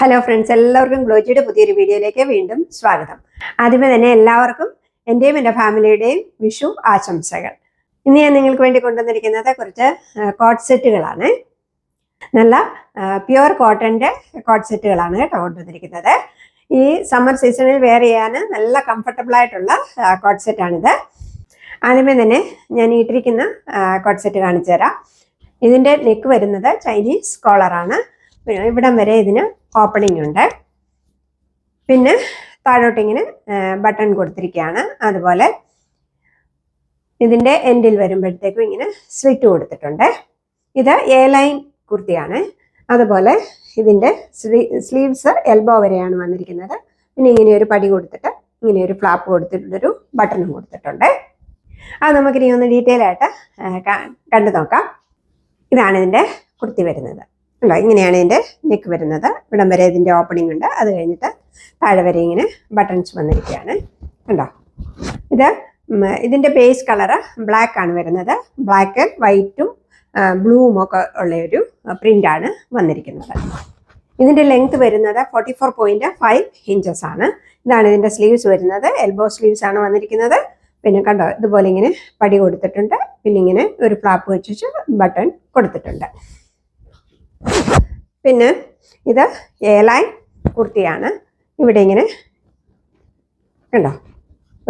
Hello friends എല്ലാവർക്കും ഗ്ലോജിയുടെ പുതിയൊരു വീഡിയോയിലേക്ക് വീണ്ടും സ്വാഗതം. ആദ്യമേ തന്നെ എല്ലാവർക്കും എന്റെയും എന്റെ ഫാമിലിയുടെയും വിഷു ആശംസകൾ. ഇന്ന് ഞാൻ നിങ്ങൾക്ക് വേണ്ടി കൊണ്ടുവന്നിരിക്കുന്നത് കുറച്ച് കോട്ട് സെറ്റുകളാണ് നല്ല പ്യുവർ കോട്ടന്റെ കോട്ട് സെറ്റുകളാണ് കേട്ടോ കൊണ്ടുവന്നിരിക്കുന്നത്. ഈ സമ്മർ സീസണിൽ വെയർ ചെയ്യാൻ നല്ല കംഫർട്ടബിൾ ആയിട്ടുള്ള കോട്ട് സെറ്റാണിത് ആദ്യമേ തന്നെ ഞാൻ ഇട്ടിരിക്കുന്ന കോട്ട് സെറ്റ് കാണിച്ചു തരാം ഇതിന്റെ നെക്ക് വരുന്നത് ചൈനീസ് കോളറാണ് ഇവിടം വരെ ഇതിന് ഓപ്പണിംഗ് ഉണ്ട്. പിന്നെ താഴോട്ടിങ്ങനെ ബട്ടൺ കൊടുത്തിരിക്കുകയാണ്. അതുപോലെ ഇതിന്റെ എൻഡിൽ വരുമ്പോഴത്തേക്കും ഇങ്ങനെ സ്വിറ്റ് കൊടുത്തിട്ടുണ്ട്. ഇത് എ ലൈൻ കുർത്തിയാണ്. അതുപോലെ ഇതിന്റെ സ്ലീ സ്ലീവ്സ് എൽബോ വരെയാണ് വന്നിരിക്കുന്നത്. പിന്നെ ഇങ്ങനെ ഒരു പടി കൊടുത്തിട്ട് ഇങ്ങനെ ഒരു ഫ്ലാപ്പ് കൊടുത്തിട്ടൊരു ബട്ടണും കൊടുത്തിട്ടുണ്ട്. അത് നമുക്കിനി ഒന്ന് ഡീറ്റെയിൽ ആയിട്ട് കണ്ടു നോക്കാം. ഇതാണ് ഇതിന്റെ കുർത്തി വരുന്നത്. ഉണ്ടോ? ഇങ്ങനെയാണ് ഇതിന്റെ നെക്ക് വരുന്നത്. ഇവിടം വരെ ഇതിന്റെ ഓപ്പണിംഗ് ഉണ്ട്. അത് കഴിഞ്ഞിട്ട് താഴെ വരെ ഇങ്ങനെ ബട്ടൺസ് വന്നിരിക്കുകയാണ്. ഉണ്ടോ ഇത് ഇതിന്റെ ബേസ് കളറ് ബ്ലാക്ക് ആണ് വരുന്നത്. ബ്ലാക്ക് വൈറ്റും ബ്ലൂവും ഒക്കെ ഉള്ള ഒരു പ്രിന്റാണ് വന്നിരിക്കുന്നത്. ഇതിന്റെ ലെങ്ത് വരുന്നത് forty four point five inches ആണ്. ഇതാണ് ഇതിന്റെ സ്ലീവ്സ് വരുന്നത്. എൽബോ സ്ലീവ്സ് ആണ് വന്നിരിക്കുന്നത്. പിന്നെ കണ്ടോ ഇതുപോലെ ഇങ്ങനെ പടി കൊടുത്തിട്ടുണ്ട്. പിന്നെ ഇങ്ങനെ ഒരു ഫ്ലാപ്പ് വെച്ചിട്ട് ബട്ടൺ കൊടുത്തിട്ടുണ്ട്. പിന്നെ ഇത് ഏലായ് കുർത്തിയാണ്. ഇവിടെ ഇങ്ങനെ കണ്ടോ?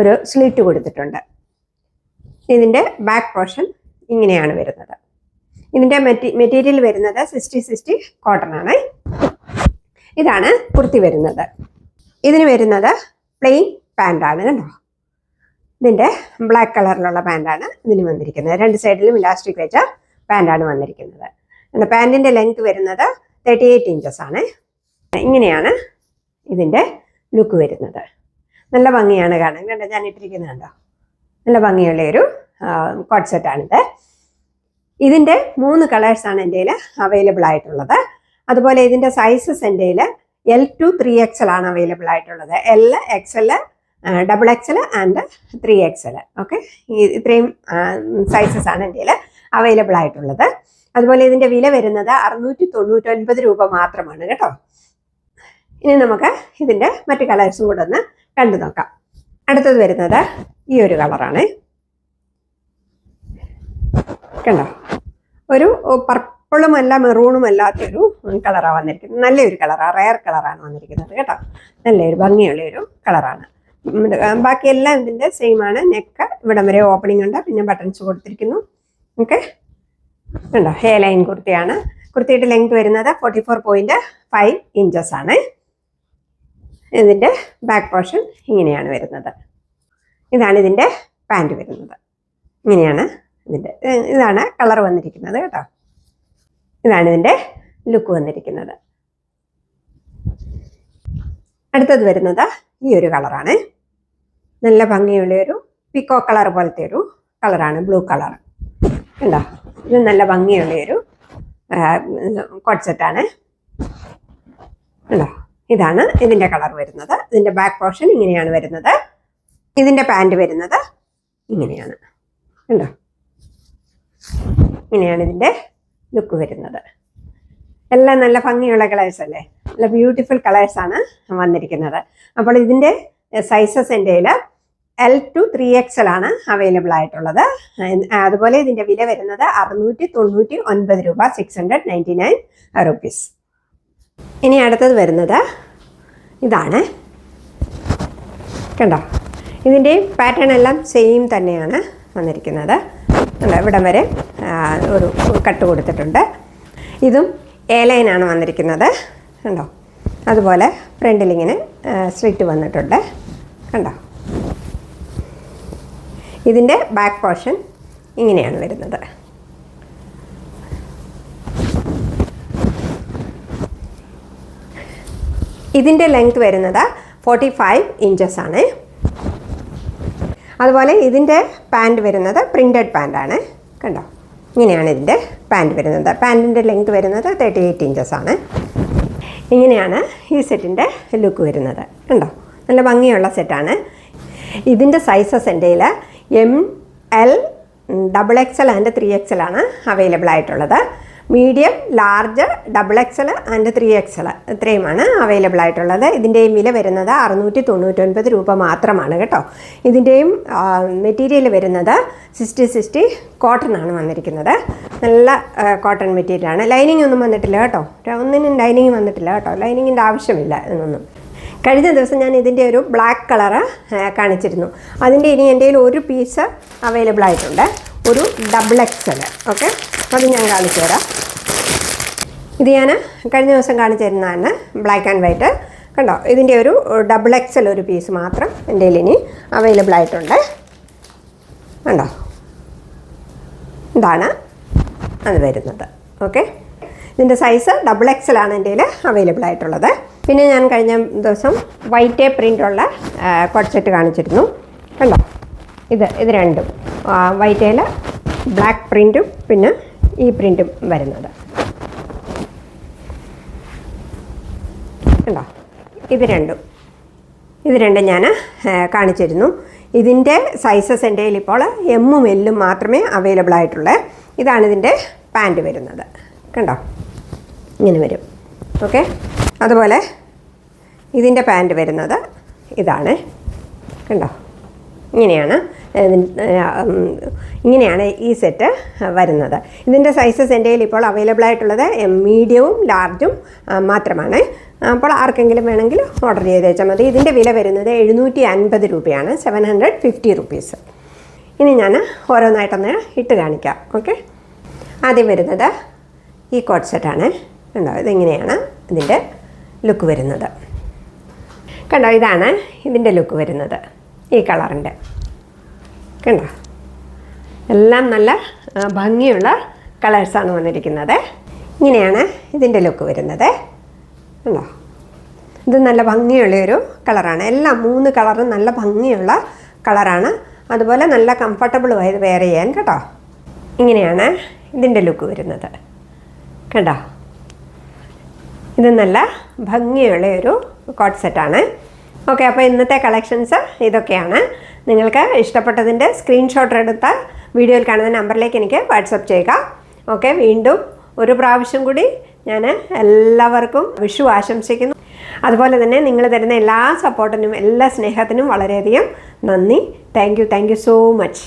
ഒരു സ്ലിറ്റ് കൊടുത്തിട്ടുണ്ട്. ഇതിന്റെ ബാക്ക് പോർഷൻ ഇങ്ങനെയാണ് വരുന്നത്. ഇതിന്റെ മെറ്റീ മെറ്റീരിയൽ വരുന്നത് സിക്സ്റ്റി സിക്സ്റ്റി കോട്ടൺ ആണ്. ഇതാണ് കുർത്തി വരുന്നത്. ഇതിന് വരുന്നത് പ്ലെയിൻ പാന്റാണ് കണ്ടോ? ഇതിന്റെ ബ്ലാക്ക് കളറിലുള്ള പാന്റാണ് ഇതിന് വന്നിരിക്കുന്നത്. രണ്ട് സൈഡിലും ഇലാസ്റ്റിക് വെച്ച പാന്റാണ് വന്നിരിക്കുന്നത്. പാന്റിന്റെ ലെങ്ത് വരുന്നത് തേർട്ടി എയ്റ്റ് ഇഞ്ചസ് ആണ്. ഇങ്ങനെയാണ് ഇതിന്റെ ലുക്ക് വരുന്നത്. നല്ല ഭംഗിയാണ് കാണാൻ. കണ്ടോ? ഞാൻ ഇട്ടിരിക്കുന്നുണ്ടോ നല്ല ഭംഗിയുള്ള ഒരു കോട്ട് സെറ്റാണിത് ഇതിന്റെ മൂന്ന് കളേഴ്സാണ് എന്റെ അവൈലബിൾ ആയിട്ടുള്ളത്. അതുപോലെ ഇതിന്റെ സൈസസ് എന്റെ എൽ ടു ത്രീ എക്സൽ ആണ് അവൈലബിൾ ആയിട്ടുള്ളത്. L X L double X L and three X L okay ഇത്രയും സൈസസ് ആണ് എന്റെ അവൈലബിൾ ആയിട്ടുള്ളത്. അതുപോലെ ഇതിന്റെ വില വരുന്നത് അറുന്നൂറ്റി തൊണ്ണൂറ്റൊൻപത് രൂപ മാത്രമാണ് കേട്ടോ. ഇനി നമുക്ക് ഇതിന്റെ മറ്റ് കളേഴ്സും കൂടെ ഒന്ന് കണ്ടു നോക്കാം. അടുത്തത് വരുന്നത് ഈ ഒരു കളറാണ് കണ്ടോ? ഒരു പർപ്പിളും അല്ല മെറൂണും അല്ലാത്തൊരു കളറാണ് വന്നിരിക്കുന്നത്. നല്ലൊരു കളറാണ് റയർ കളറാണ് വന്നിരിക്കുന്നത് കേട്ടോ. നല്ലൊരു ഭംഗിയുള്ള ഒരു കളറാണ് ബാക്കിയെല്ലാം ഇതിന്റെ സെയിം ആണ്. നെക്ക് ഇവിടം വരെ ഓപ്പണിംഗ് ഉണ്ട്. പിന്നെ ബട്ടൺസ് കൊടുത്തിരിക്കുന്നു. ഓക്കെ ഉണ്ടോ? ഹേ ലൈൻ കുർത്തിയാണ്. കുർത്തിയുടെ ലെങ്ത് വരുന്നത് forty four point five inches ആണ്. ഇതിന്റെ ബാക്ക് പോർഷൻ ഇങ്ങനെയാണ് വരുന്നത്. ഇതാണ് ഇതിന്റെ പാന്റ് വരുന്നത്. ഇങ്ങനെയാണ് ഇതിന്റെ ഇതാണ് കളർ വന്നിരിക്കുന്നത് കേട്ടോ. ഇതാണ് ഇതിന്റെ ലുക്ക് വന്നിരിക്കുന്നത്. അടുത്തത് വരുന്നത് ഈ ഒരു കളറാണ് നല്ല ഭംഗിയുള്ള ഒരു പിക്കോ കളർ പോലത്തെ ഒരു കളറാണ് ബ്ലൂ കളർ ഉണ്ടോ? ഇത് നല്ല ഭംഗിയുള്ള ഒരു കോട്ട് സെറ്റാണ് ഉണ്ടോ ഇതാണ് ഇതിന്റെ കളർ വരുന്നത്. ഇതിന്റെ ബാക്ക് പോർഷൻ ഇങ്ങനെയാണ് വരുന്നത്. ഇതിന്റെ പാന്റ് വരുന്നത് ഇങ്ങനെയാണ്. ഉണ്ടോ ഇങ്ങനെയാണ് ഇതിന്റെ ലുക്ക് വരുന്നത്. എല്ലാം നല്ല ഭംഗിയുള്ള കളേഴ്സ് അല്ലേ? നല്ല ബ്യൂട്ടിഫുൾ കളേഴ്സാണ് വന്നിരിക്കുന്നത്. അപ്പോൾ ഇതിന്റെ സൈസസ് എന്റെ എൽ ടു ത്രീ എക്സൽ ആണ് അവൈലബിൾ ആയിട്ടുള്ളത്. അതുപോലെ ഇതിന്റെ വില വരുന്നത് അറുന്നൂറ്റി തൊണ്ണൂറ്റി ഒൻപത് രൂപ six hundred ninety nine rupees ഇനി അടുത്തത് വരുന്നത് ഇതാണ്. കണ്ടോ? ഇതിന്റെ പാറ്റേൺ എല്ലാം സെയിം തന്നെയാണ് വന്നിരിക്കുന്നത്. കണ്ടോ? ഇവിടം വരെ ഒരു കട്ട് കൊടുത്തിട്ടുണ്ട്. ഇതും എ ലൈനാണ് വന്നിരിക്കുന്നത്. കണ്ടോ? അതുപോലെ ഫ്രണ്ടിലിങ്ങനെ സ്ലിറ്റ് വന്നിട്ടുണ്ട്. കണ്ടോ? ഇതിന്റെ ബാക്ക് പോർഷൻ ഇങ്ങനെയാണ് വരുന്നത്. ഇതിന്റെ ലെങ്ത് വരുന്നത് ഫോർട്ടി ഫൈവ് ഇഞ്ചസ് ആണ്. അതുപോലെ ഇതിന്റെ പാന്റ് വരുന്നത് പ്രിന്റഡ് പാന്റാണ് കണ്ടോ? ഇങ്ങനെയാണ് ഇതിന്റെ പാന്റ് വരുന്നത്. പാന്റിന്റെ ലെങ്ത് വരുന്നത് തേർട്ടി എയ്റ്റ് ഇഞ്ചസ് ആണ്. ഇങ്ങനെയാണ് ഈ സെറ്റിന്റെ ലുക്ക് വരുന്നത്. കണ്ടോ? നല്ല ഭംഗിയുള്ള സെറ്റാണ് ഇതിന്റെ സൈസസ് എന്റെ M L double X L and three L ആണ് അവൈലബിൾ ആയിട്ടുള്ളത്. Medium large double X L and three L ഇത്രയുമാണ് അവൈലബിൾ ആയിട്ടുള്ളത്. ഇതിന്റെയും വില വരുന്നത് അറുന്നൂറ്റി തൊണ്ണൂറ്റൊൻപത് രൂപ മാത്രമാണ് കേട്ടോ. ഇതിന്റെയും മെറ്റീരിയൽ വരുന്നത് സിക്സ്റ്റി സിക്സ്റ്റി കോട്ടൺ ആണ് വന്നിരിക്കുന്നത്. നല്ല കോട്ടൺ മെറ്റീരിയലാണ് ലൈനിങ് ഒന്നും വന്നിട്ടില്ല കേട്ടോ. ഒന്നിനും ലൈനിങ് വന്നിട്ടില്ല കേട്ടോ. ലൈനിങ്ങിന്റെ ആവശ്യമില്ല എന്നൊന്നും. കഴിഞ്ഞ ദിവസം ഞാൻ ഇതിന്റെ ഒരു ബ്ലാക്ക് കളറ് കാണിച്ചിരുന്നു. അതിന്റെ ഇനി എന്റെ കയ്യിൽ ഒരു പീസ് അവൈലബിൾ ആയിട്ടുണ്ട്. ഒരു ഡബിൾ എക്സൽ ഓക്കെ അത് ഞാൻ കാണിച്ചു തരാം. ഇത് ഞാൻ കഴിഞ്ഞ ദിവസം കാണിച്ചു തരുന്നതാണ് ബ്ലാക്ക് ആൻഡ് വൈറ്റ് കണ്ടോ? ഇതിന്റെ ഒരു ഡബിൾ എക്സൽ ഒരു പീസ് മാത്രം എന്റെ കയ്യിൽ ഇനി അവൈലബിൾ ആയിട്ടുണ്ട്. കണ്ടോ? ഇതാണ് അത് വരുന്നത്. ഓക്കെ ഇതിന്റെ സൈസ് ഡബിൾ എക്സൽ ആണ് എന്റെ കയ്യിൽ അവൈലബിൾ ആയിട്ടുള്ളത്. പിന്നെ ഞാൻ കഴിഞ്ഞ ദിവസം വൈറ്റ് പ്രിന്റുള്ള ഉള്ള സെറ്റ് കാണിച്ചിരുന്നു. കണ്ടോ? ഇത് ഇത് രണ്ടും. വൈറ്റയിൽ ബ്ലാക്ക് പ്രിന്റും പിന്നെ ഈ പ്രിന്റും വരുന്നത്. കണ്ടോ? ഇത് രണ്ടും. ഇത് രണ്ടും ഞാൻ കാണിച്ചിരുന്നു. ഇതിന്റെ സൈസസ് എന്റെ ഇപ്പോൾ എമ്മും എല്ലും മാത്രമേ അവൈലബിൾ ആയിട്ടുള്ളൂ. ഇതാണ് ഇതിന്റെ പാന്റ് വരുന്നത്. കണ്ടോ? ഇങ്ങനെ വരും. ഓക്കെ അതുപോലെ ഇതിന്റെ പാന്റ് വരുന്നത് ഇതാണ്. കണ്ടോ? ഇങ്ങനെയാണ് ഇങ്ങനെയാണ് ഈ സെറ്റ് വരുന്നത്. ഇതിന്റെ സൈസസ് എന്റെ കയ്യിൽ ഇപ്പോൾ അവൈലബിൾ ആയിട്ടുള്ളത് മീഡിയവും ലാർജും മാത്രമാണ്. അപ്പോൾ ആർക്കെങ്കിലും വേണമെങ്കിൽ ഓർഡർ ചെയ്തേച്ചാൽ മതി. ഇതിന്റെ വില വരുന്നത് എഴുന്നൂറ്റി അൻപത് രൂപയാണ് സെവൻ ഹൺഡ്രഡ് ഫിഫ്റ്റി റുപ്പീസ് ഇനി ഞാൻ ഓരോന്നായിട്ടൊന്ന് ഇട്ട് കാണിക്കാം. ഓക്കെ ആദ്യം വരുന്നത് ഈ കോട്ട് സെറ്റാണ് കണ്ടോ? ഇതിങ്ങനെയാണ് ഇതിന്റെ ലുക്ക് വരുന്നത്? കണ്ടോ ഇതാണ് ഇതിന്റെ ലുക്ക് വരുന്നത്. ഈ കളറിന്റെ. കണ്ടോ? എല്ലാം നല്ല ഭംഗിയുള്ള കളേഴ്സാണ് വന്നിരിക്കുന്നത്. ഇങ്ങനെയാണ് ഇതിന്റെ ലുക്ക് വരുന്നത്. കണ്ടോ? ഇത് നല്ല ഭംഗിയുള്ള ഒരു കളറാണ്. എല്ലാം മൂന്ന് കളറും നല്ല ഭംഗിയുള്ള കളറാണ്. അതുപോലെ നല്ല കംഫർട്ടബിളും ആയത് വെയർ ചെയ്യാൻ കേട്ടോ. ഇങ്ങനെയാണ് ഇതിന്റെ ലുക്ക് വരുന്നത്. കണ്ടോ? ഇത് നല്ല ഭംഗിയുള്ള ഒരു കോട്ട് സെറ്റാണ് ഓക്കെ അപ്പോൾ ഇന്നത്തെ കളക്ഷൻസ് ഇതൊക്കെയാണ്. നിങ്ങൾക്ക് ഇഷ്ടപ്പെട്ടതിന്റെ സ്ക്രീൻഷോട്ട് എടുത്ത് വീഡിയോയിൽ കാണുന്ന നമ്പറിലേക്ക് എനിക്ക് വാട്സപ്പ് ചെയ്യുക. ഓക്കെ വീണ്ടും ഒരു പ്രാവശ്യം കൂടി ഞാൻ എല്ലാവർക്കും വിഷു ആശംസിക്കുന്നു അതുപോലെ തന്നെ നിങ്ങൾ തരുന്ന എല്ലാ സപ്പോർട്ടിനും എല്ലാ സ്നേഹത്തിനും വളരെയധികം നന്ദി. Thank you thank you so much